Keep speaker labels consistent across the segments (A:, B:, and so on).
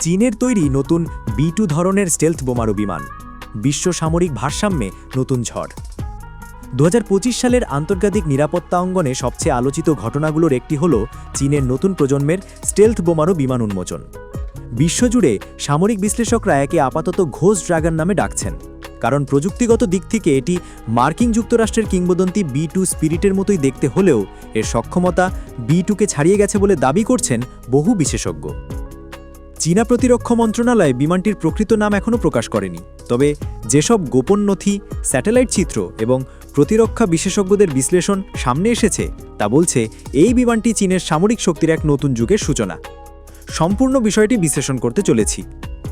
A: চীনের তৈরি নতুন বি টু ধরনের স্টেলথ বোমারু বিমান। বিশ্ব সামরিক ভারসাম্যে নতুন ঝড়। দু হাজার পঁচিশ সালের আন্তর্জাতিক নিরাপত্তা অঙ্গনে সবচেয়ে আলোচিত ঘটনাগুলোর একটি হল চীনের নতুন প্রজন্মের স্টেলথ বোমারু বিমান উন্মোচন। বিশ্বজুড়ে সামরিক বিশ্লেষকরা একে আপাতত ঘোষ ড্রাগন নামে ডাকছেন। কারণ প্রযুক্তিগত দিক থেকে এটি মার্কিন যুক্তরাষ্ট্রের কিংবদন্তি বি টু স্পিরিটের মতোই দেখতে হলেও এর সক্ষমতা বি টুকে ছাড়িয়ে গেছে বলে দাবি করছেন বহু বিশেষজ্ঞ। চীনা প্রতিরক্ষা মন্ত্রণালয় বিমানটির প্রকৃত নাম এখনও প্রকাশ করেনি। তবে যেসব গোপন নথি, স্যাটেলাইট চিত্র এবং প্রতিরক্ষা বিশেষজ্ঞদের বিশ্লেষণ সামনে এসেছে, তা বলছে এই বিমানটি চীনের সামরিক শক্তির এক নতুন যুগের সূচনা। সম্পূর্ণ বিষয়টি বিশ্লেষণ করতে চলেছি।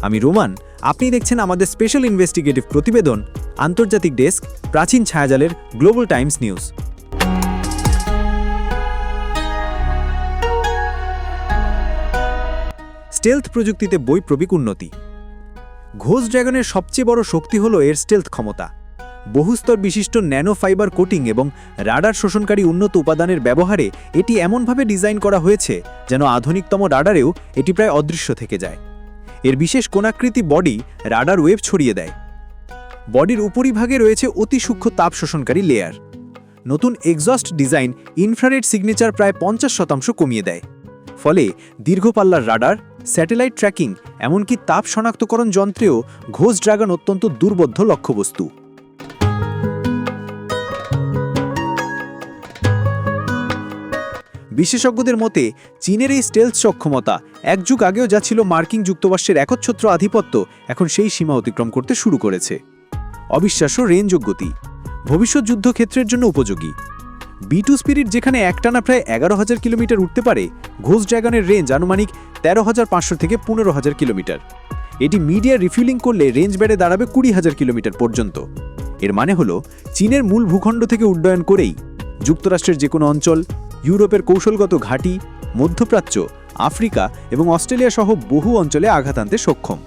A: আমি রোমান, আপনি দেখছেন আমাদের স্পেশাল ইনভেস্টিগেটিভ প্রতিবেদন, আন্তর্জাতিক ডেস্ক, প্রাচীন ছায়াজালের গ্লোবাল টাইমস নিউজ। স্টেলথ প্রযুক্তিতে বৈপ্লবিক উন্নতি। ঘোষ ড্রাগনের সবচেয়ে বড় শক্তি হল এর স্টেলথ ক্ষমতা। বহুস্তর বিশিষ্ট ন্যানো ফাইবার কোটিং এবং রাডার শোষণকারী উন্নত উপাদানের ব্যবহারে এটি এমনভাবে ডিজাইন করা হয়েছে যেন আধুনিকতম রাডারেও এটি প্রায় অদৃশ্য থেকে যায়। এর বিশেষ কোনাকৃতি বডি রাডার ওয়েভ ছড়িয়ে দেয়। বডির উপরিভাগে রয়েছে অতি সূক্ষ্ম তাপ শোষণকারী লেয়ার নতুন এক্সস্ট ডিজাইন ইনফ্রারেড সিগনেচার প্রায় পঞ্চাশ শতাংশ কমিয়ে দেয়। ফলে দীর্ঘপাল্লার রাডার স্যাটেলাইট ট্র্যাকিং, এমনকি তাপ শনাক্তকরণ যন্ত্রেও ঘোষ ড্রাগন অত্যন্ত দুর্বোধ্য লক্ষ্যবস্তু। বিশেষজ্ঞদের মতে, চীনের এই স্টেলথ সক্ষমতা এক যুগ আগেও যা ছিল মার্কিন যুক্তরাষ্ট্রের একচ্ছত্র আধিপত্য, এখন সেই সীমা অতিক্রম করতে শুরু করেছে। অবিশ্বাস্য রেঞ্জ ও গতি। ভবিষ্যৎ যুদ্ধক্ষেত্রের জন্য উপযোগী। বি টু স্পিরিট যেখানে একটানা প্রায় এগারো হাজার কিলোমিটার উঠতে পারে, ঘোষ ড্রাগনের রেঞ্জ আনুমানিক তেরো হাজার পাঁচশো থেকে পনেরো হাজার কিলোমিটার। এটি মিডিয়া রিফিলিং করলে রেঞ্জ বেড়ে দাঁড়াবে কুড়ি হাজার কিলোমিটার পর্যন্ত। এর মানে হল, চীনের মূল ভূখণ্ড থেকে উড্ডয়ন করেই যুক্তরাষ্ট্রের যে কোনো অঞ্চল, ইউরোপের কৌশলগত ঘাঁটি, মধ্যপ্রাচ্য, আফ্রিকা এবং অস্ট্রেলিয়া সহ বহু অঞ্চলে আঘাত আনতে সক্ষম।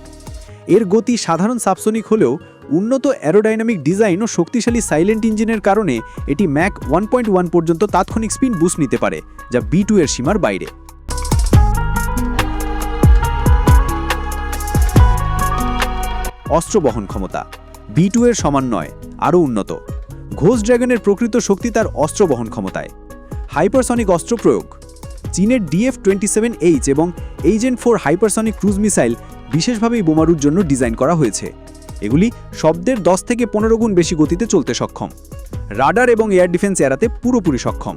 A: এর গতি সাধারণ সাবসনিক হলেও উন্নত অ্যারোডাইনামিক ডিজাইন ও শক্তিশালী সাইলেন্ট ইঞ্জিনের কারণে এটি ম্যাক ওয়ান পর্যন্ত তাৎক্ষণিক স্পিন বুস্ট নিতে পারে, যা বি টু এর সীমার বাইরে। অস্ত্র বহন ক্ষমতা। বি টু এর সমান নয়, আরও উন্নত। ঘোষ ড্রাগনের প্রকৃত শক্তি তার অস্ত্র বহন ক্ষমতায়। হাইপারসনিক অস্ত্র প্রয়োগ। চীনের ডিএফ টোয়েন্টি সেভেন এইচ এবং এইজেন্ট ফোর হাইপারসনিক ক্রুজ মিসাইল বিশেষভাবে এই বোমারুর জন্য ডিজাইন করা হয়েছে। এগুলি শব্দের দশ থেকে পনেরো গুণ বেশি গতিতে চলতে সক্ষম। রাডার এবং এয়ার ডিফেন্স এড়াতে পুরোপুরি সক্ষম।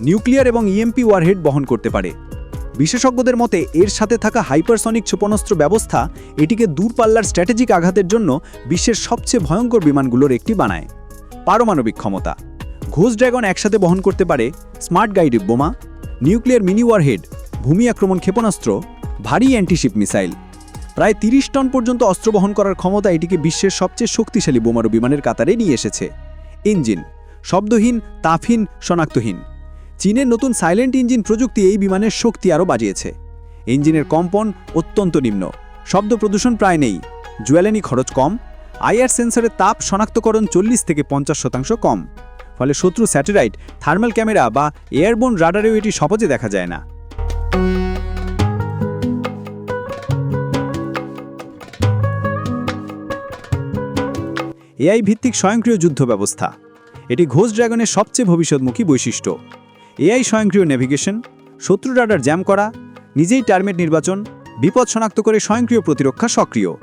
A: নিউক্লিয়ার এবং ইএমপি ওয়ারহেড বহন করতে পারে। বিশেষজ্ঞদের মতে, এর সাথে থাকা হাইপারসনিক ক্ষেপণাস্ত্র ব্যবস্থা এটিকে দূরপাল্লার স্ট্র্যাটেজিক আঘাতের জন্য বিশ্বের সবচেয়ে ভয়ঙ্কর বিমানগুলোর একটি বানায়। পারমাণবিক ক্ষমতা। ঘোষ ড্রাগন একসাথে বহন করতে পারে smart guided bomb, nuclear mini warhead, ভূমি আক্রমণ ক্ষেপণাস্ত্র, ভারী অ্যান্টিশিপ মিসাইল। প্রায় তিরিশ টন পর্যন্ত অস্ত্র বহন করার ক্ষমতা এটিকে বিশ্বের সবচেয়ে শক্তিশালী বোমারু বিমানের কাতারে নিয়ে এসেছে। ইঞ্জিন। শব্দহীন তাপহীন শনাক্তহীন। চীনের নতুন সাইলেন্ট ইঞ্জিন প্রযুক্তি এই বিমানের শক্তি আরও বাজিয়েছে। ইঞ্জিনের কম্পন অত্যন্ত নিম্ন। শব্দ প্রদূষণ প্রায় নেই। জুয়েলানি খরচ কম। আইআর সেন্সরের তাপ শনাক্তকরণ চল্লিশ থেকে পঞ্চাশ শতাংশ কম। ফলে শত্রু স্যাটেলাইট, থার্মাল ক্যামেরা বা এয়ারবোন রাডারেও এটি সহজে দেখা যায় না। এআই ভিত্তিক স্বয়ংক্রিয় যুদ্ধ ব্যবস্থা। এটি ঘোষ ড্রাগনের সবচেয়ে ভবিষ্যৎমুখী বৈশিষ্ট্য। এআই স্বয়ংক্রিয় নেভিগেশন, শত্রু রাডার জ্যাম করা, নিজেই টার্মেট নির্বাচন, বিপদ শনাক্ত করে স্বয়ংক্রিয় প্রতিরক্ষা সক্রিয়,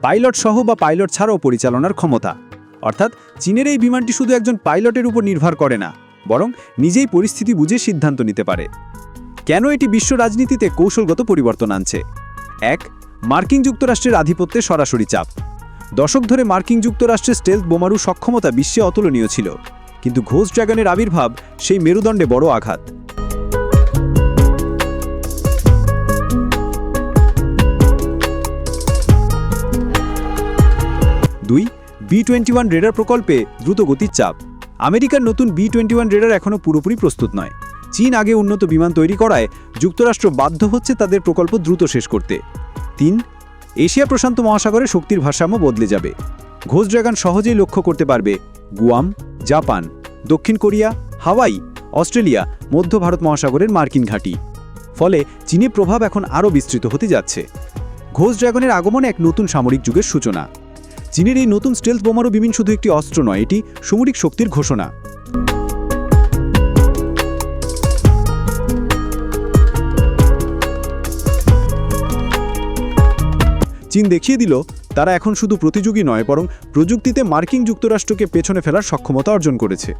A: পাইলট সহ বা পাইলট ছাড়াও পরিচালনার ক্ষমতা। অর্থাৎ চীনের এই বিমানটি শুধু একজন পাইলটের উপর নির্ভর করে না, বরং নিজেই পরিস্থিতি বুঝে সিদ্ধান্ত নিতে পারে। কেন এটি বিশ্ব রাজনীতিতে কৌশলগত পরিবর্তন আনছে? এক, মার্কিন যুক্তরাষ্ট্রের আধিপত্যে সরাসরি চাপ। দশক ধরে মার্কিন যুক্তরাষ্ট্রের স্টেলথ বোমারু সক্ষমতা বিশ্বে অতুলনীয় ছিল। কিন্তু ঘোষ ড্রাগনের আবির্ভাব সেই মেরুদণ্ডে বড় আঘাত। দুই বি টোয়েন্টি ওয়ান রেডার প্রকল্পে দ্রুত গতির চাপ। আমেরিকার নতুন বি টোয়েন্টি ওয়ান রেডার এখনও পুরোপুরি প্রস্তুত নয়। চীন আগে উন্নত বিমান তৈরি করায় যুক্তরাষ্ট্র বাধ্য হচ্ছে তাদের প্রকল্প দ্রুত শেষ করতে। তিন, এশিয়া প্রশান্ত মহাসাগরে শক্তির ভারসাম্য বদলে যাবে। ঘোষ ড্রাগন সহজেই লক্ষ্য করতে পারবে গুয়াম জাপান, দক্ষিণ কোরিয়া, হাওয়াই, অস্ট্রেলিয়া, মধ্য ভারত মহাসাগরের মার্কিন ঘাঁটি। ফলে চীনের প্রভাব এখন আরও বিস্তৃত হতে যাচ্ছে। ঘোষ ড্রাগনের আগমনে এক নতুন সামরিক যুগের সূচনা। চীনের এই নতুন স্টেলথ বোমারু বিমিন শুধু একটি অস্ত্র নয়, এটি সামরিক শক্তির ঘোষণা। চীন দেখিয়ে দিল, তারা এখন শুধু প্রতিযোগী নয়, বরং প্রযুক্তিতে মার্কিন যুক্তরাষ্ট্রকে পেছনে ফেলার সক্ষমতা অর্জন করেছে।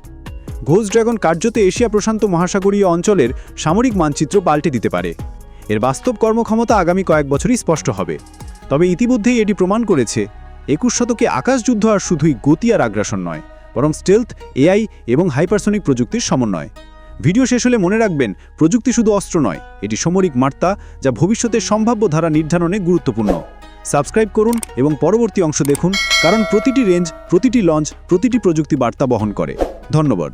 A: ঘোষ ড্রাগন কার্যতে এশিয়া প্রশান্ত মহাসাগরীয় অঞ্চলের সামরিক মানচিত্র পাল্টে দিতে পারে। এর বাস্তব কর্মক্ষমতা আগামী কয়েক বছরই স্পষ্ট হবে। তবে ইতিমধ্যেই এটি প্রমাণ করেছে, একুশ শতকে আকাশযুদ্ধ আর শুধুই গতি আর আগ্রাসন নয়, বরং স্টেলথ, এআই এবং হাইপারসনিক প্রযুক্তির সমন্বয়। ভিডিও শেষ হলে মনে রাখবেন, প্রযুক্তি শুধু অস্ত্র নয়, এটি সামরিক মার্তা যা ভবিষ্যতের সম্ভাব্য ধারা নির্ধারণে গুরুত্বপূর্ণ। সাবস্ক্রাইব করুন এবং পরবর্তী অংশ দেখুন, কারণ প্রতিটি রেঞ্জ, প্রতিটি লঞ্চ, প্রতিটি প্রযুক্তি বার্তা বহন করে। ধন্যবাদ।